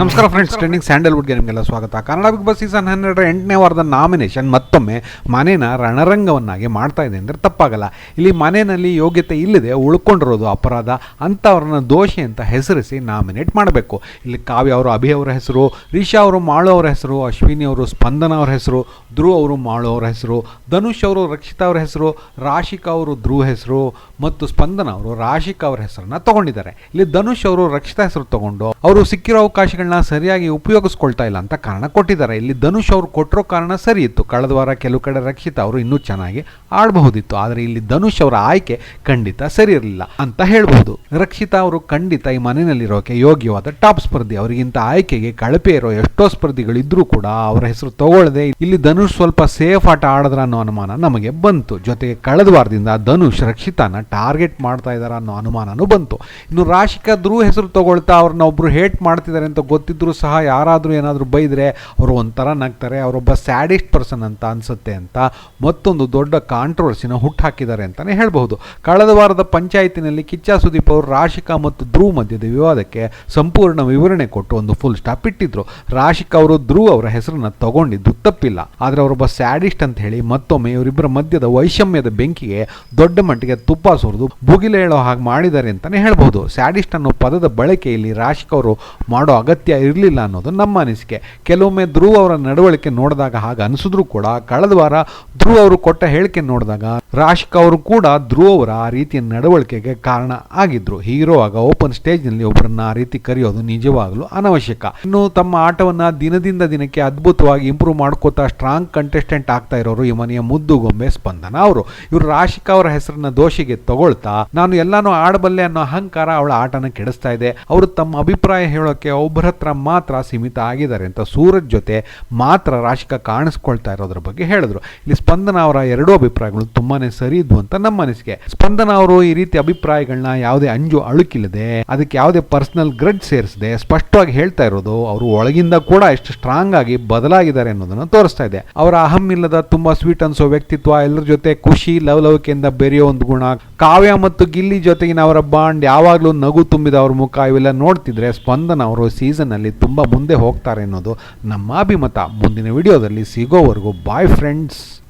ನಮಸ್ಕಾರ friends trending ಸ್ಯಾಂಡಲ್ವುಡ್ಗೆ ನಿಮಗೆಲ್ಲ ಸ್ವಾಗತ. ಕನ್ನಡ ಬಿಗ್ ಬಾಸ್ ಸೀಸನ್ ಹನ್ನೆರಡರ ಎಂಟನೇ ವಾರದ ನಾಮಿನೇಷನ್ ಮತ್ತೊಮ್ಮೆ ಮನೇನ ರಣರಂಗವನ್ನಾಗಿ ಮಾಡ್ತಾ ಇದೆ ಅಂದರೆ ತಪ್ಪಾಗಲ್ಲ. ಇಲ್ಲಿ ಮನೆಯಲ್ಲಿ ಯೋಗ್ಯತೆ ಇಲ್ಲದೆ ಉಳ್ಕೊಂಡಿರೋದು ಅಪರಾಧ ಅಂಥವ್ರನ್ನ ದೋಷಿ ಅಂತ ಹೆಸರಿಸಿ ನಾಮಿನೇಟ್ ಮಾಡಬೇಕು. ಇಲ್ಲಿ ಕಾವ್ಯ ಅವರು ಅಭಿ ಅವರ ಹೆಸರು ರಿಷಾ ಅವರು ಮಾಳು ಅವರ ಹೆಸರು ಅಶ್ವಿನಿ ಅವರು ಸ್ಪಂದನ ಅವರ ಹೆಸರು ಧ್ರುವ್ ಅವರು ಮಾಳು ಅವರ ಹೆಸರು ಧನುಷ್ ಅವರು ರಕ್ಷಿತಾ ಅವರ ಹೆಸರು ರಾಶಿಕಾ ಅವರು ಧ್ರುವ ಹೆಸರು ಮತ್ತು ಸ್ಪಂದನ ಅವರು ರಾಶಿಕಾ ಅವರ ಹೆಸರನ್ನ ತಗೊಂಡಿದ್ದಾರೆ. ಇಲ್ಲಿ ಧನುಷ್ ಅವರು ರಕ್ಷಿತಾ ಹೆಸರು ತಗೊಂಡು ಅವರು ಸಿಕ್ಕಿರೋ ಅವಕಾಶಗಳನ್ನ ಸರಿಯಾಗಿ ಉಪಯೋಗಿಸ್ಕೊಳ್ತಾ ಇಲ್ಲ ಅಂತ ಕಾರಣ ಕೊಟ್ಟಿದ್ದಾರೆ. ಇಲ್ಲಿ ಧನುಷ್ ಅವರು ಕೊಟ್ಟಿರೋ ಕಾರಣ ಸರಿ ಇತ್ತು. ಕಳೆದ ವಾರ ಕೆಲವು ಕಡೆ ರಕ್ಷಿತಾ ಅವರು ಇನ್ನೂ ಚೆನ್ನಾಗಿ ಆಡಬಹುದಿತ್ತು. ಆದರೆ ಇಲ್ಲಿ ಧನುಷ್ ಅವರ ಆಯ್ಕೆ ಖಂಡಿತ ಸರಿ ಇರಲಿಲ್ಲ ಅಂತ ಹೇಳ್ಬಹುದು ರಕ್ಷಿತಾ ಅವರು ಖಂಡಿತ ಈ ಮನೆಯಲ್ಲಿರೋಕೆ ಯೋಗ್ಯವಾದ ಟಾಪ್ ಸ್ಪರ್ಧಿ. ಅವರಿಗಿಂತ ಆಯ್ಕೆಗೆ ಕಳಪೆ ಇರೋ ಎಷ್ಟೋ ಸ್ಪರ್ಧಿಗಳಿದ್ರೂ ಕೂಡ ಅವರ ಹೆಸರು ತಗೊಳ್ಳದೆ ಇಲ್ಲಿ ಧನುಷ್ ಸ್ವಲ್ಪ ಸೇಫ್ ಆಟ ಆಡಿದ್ರ ಅನ್ನೋ ಅನುಮಾನ ನಮಗೆ ಬಂತು. ಜೊತೆಗೆ ಕಳೆದ ವಾರದಿಂದ ಧನುಷ್ ರಕ್ಷಿತಾನ ಟಾರ್ಗೆಟ್ ಮಾಡ್ತಾ ಇದ್ದಾರೆ ಅನ್ನೋ ಅನುಮಾನನೂ ಬಂತು. ಇನ್ನು ರಾಶಿಕಾ ಧ್ರುವ ಹೆಸರು ತಗೊಳ್ತಾ ಅವ್ರನ್ನ ಒಬ್ರು ಹೇಟ್ ಮಾಡ್ತಿದ್ದಾರೆ ಅಂತ ಗೊತ್ತಿದ್ರು ಸಹ ಯಾರಾದರೂ ಏನಾದರೂ ಬೈದರೆ ಅವರು ಒಂಥರ ನಗ್ತಾರೆ, ಅವರೊಬ್ಬ ಸ್ಯಾಡಿಸ್ಟ್ ಪರ್ಸನ್ ಅಂತ ಅನಿಸುತ್ತೆ ಅಂತ ಮತ್ತೊಂದು ದೊಡ್ಡ ಕಾಂಟ್ರವರ್ಸಿನ ಹುಟ್ಟಾಕಿದ್ದಾರೆ ಅಂತಲೇ ಹೇಳಬಹುದು. ಕಳೆದ ವಾರದ ಪಂಚಾಯತಿನಲ್ಲಿ ಕಿಚ್ಚ ಸುದೀಪ್ ಅವರು ರಾಶಿಕಾ ಮತ್ತು ಧ್ರುವ್ ಮಧ್ಯದ ವಿವಾದಕ್ಕೆ ಸಂಪೂರ್ಣ ವಿವರಣೆ ಕೊಟ್ಟು ಒಂದು ಫುಲ್ ಸ್ಟಾಪ್ ಇಟ್ಟಿದ್ರು. ರಾಶಿಕಾ ಅವರು ಧ್ರುವ್ ಅವರ ಹೆಸರನ್ನು ತಗೊಂಡಿದ್ದು ತಪ್ಪಿಲ್ಲ. ಆದರೆ ಅವರೊಬ್ಬ ಸ್ಯಾಡಿಸ್ಟ್ ಅಂತ ಹೇಳಿ ಮತ್ತೊಮ್ಮೆ ಇವರಿಬ್ಬರ ಮಧ್ಯದ ವೈಷಮ್ಯದ ಬೆಂಕಿಗೆ ದೊಡ್ಡ ಮಟ್ಟಿಗೆ ತುಪ್ಪ ಸುರಿದು ಭುಗಿಲೆ ಹೇಳೋ ಹಾಗೆ ಮಾಡಿದ್ದಾರೆ ಅಂತಲೇ ಹೇಳ್ಬೋದು ಸ್ಯಾಡಿಸ್ಟ್ ಅನ್ನೋ ಪದದ ಬಳಕೆಯಲ್ಲಿ ರಾಶಿಕ್ ಅವರು ಮಾಡೋ ಅಗತ್ಯ ಇರಲಿಲ್ಲ ಅನ್ನೋದು ನಮ್ಮ ಅನಿಸಿಕೆ. ಕೆಲವೊಮ್ಮೆ ಧ್ರುವ ಅವರ ನಡವಳಿಕೆ ನೋಡಿದಾಗ ಹಾಗೆ ಅನಿಸಿದ್ರು ಕೂಡ ಕಳೆದ ವಾರ ಧ್ರುವ ಅವರು ಕೊಟ್ಟ ಹೇಳಿಕೆ ನೋಡಿದಾಗ ರಾಶಿಕ್ ಅವರು ಕೂಡ ಧ್ರುವ ಅವರ ಆ ರೀತಿಯ ನಡವಳಿಕೆಗೆ ಕಾರಣ ಆಗಿದ್ರು. ಹೀರೋವಾಗ ಓಪನ್ ಸ್ಟೇಜ್ನಲ್ಲಿ ಒಬ್ಬರನ್ನ ಆ ರೀತಿ ಕರೆಯೋದು ನಿಜವಾಗಲೂ ಅನವಶ್ಯಕ. ಇನ್ನು ತಮ್ಮ ಆಟವನ್ನ ದಿನದಿಂದ ದಿನಕ್ಕೆ ಅದ್ಭುತವಾಗಿ ಇಂಪ್ರೂವ್ ಮಾಡ್ಕೋತಾ ಸ್ಟ್ರಾಂಗ್ ಕಂಟೆಸ್ಟೆಂಟ್ ಆಗ್ತಾ ಇರೋರು ಈ ಮನೆಯ ಮುದ್ದು ಗೊಂಬೆ ಸ್ಪಂದನ ಅವರು. ಇವರು ರಾಶಿಕಾ ಅವರ ಹೆಸರನ್ನ ದೋಷಿಗೆ ತಗೊಳ್ತಾ, ನಾನು ಎಲ್ಲಾನು ಆಡಬಲ್ಲೆ ಅನ್ನೋ ಅಹಂಕಾರ ಅವಳ ಆಟನ ಕೆಡಿಸ್ತಾ ಇದೆ. ಅವರು ತಮ್ಮ ಅಭಿಪ್ರಾಯ ಹೇಳೋಕೆ ಒಬ್ಬರ ಹತ್ರ ಮಾತ್ರ ಸೀಮಿತ ಆಗಿದ್ದಾರೆ ಅಂತ ಸೂರಜ್ ಜೊತೆ ಮಾತ್ರ ರಾಶಿಕ ಕಾಣಿಸ್ಕೊಳ್ತಾ ಇರೋದ್ರ ಬಗ್ಗೆ ಹೇಳಿದ್ರು. ಇಲ್ಲಿ ಸ್ಪಂದನ ಅವರ ಎರಡೂ ಅಭಿಪ್ರಾಯಗಳು ತುಂಬಾನೇ ಸರಿ ಇದ್ವು ಅಂತ ನಮ್ಮ ಅನಿಸಿಕೆ ಸ್ಪಂದನ ಅವರು ಈ ರೀತಿ ಅಭಿಪ್ರಾಯಗಳನ್ನ ಯಾವುದೇ ಅಂಜು ಅಳುಕಿಲ್ಲದೆ, ಅದಕ್ಕೆ ಯಾವುದೇ ಪರ್ಸನಲ್ ಗ್ರಡ್ ಸೇರಿಸದೆ ಸ್ಪಷ್ಟವಾಗಿ ಹೇಳ್ತಾ ಇರೋದು ಅವರು ಒಳಗಿಂದ ಕೂಡ ಎಷ್ಟು ಸ್ಟ್ರಾಂಗ್ ಆಗಿ ಬದಲಾಗಿದ್ದಾರೆ ಅನ್ನೋದನ್ನ ತೋರಿಸ್ತಾ ಇದೆ. ಅವರ ಅಹಂ ಇಲ್ಲದ ತುಂಬಾ ಸ್ವೀಟ್ ಅನ್ಸೋ ವ್ಯಕ್ತಿತ್ವ, ಎಲ್ಲರ ಜೊತೆ ಖುಷಿ, ಲವಲವಿಕೆಯಿಂದ ಬೆರೆಯೋ ಒಂದು ಗುಣ, ಕಾವ್ಯ ಮತ್ತು ಗಿಲ್ಲಿ ಜೊತೆಗಿನ ಅವರ ಬಾಂಡ್ ಯಾವಾಗಲೂ ನಗು ತುಂಬಿದ ಅವ್ರ ಮುಖ ಇವೆಲ್ಲ ನೋಡ್ತಿದ್ರೆ ಸ್ಪಂದನ ಅವರು ಸೀಸನ್ ಅಲ್ಲಿ ತುಂಬಾ ಮುಂದೆ ಹೋಗ್ತಾರೆ ಅನ್ನೋದು ನಮ್ಮ ಅಭಿಮತ. ಮುಂದಿನ ವಿಡಿಯೋದಲ್ಲಿ ಸಿಗೋವರೆಗೂ ಬಾಯ್ ಫ್ರೆಂಡ್ಸ್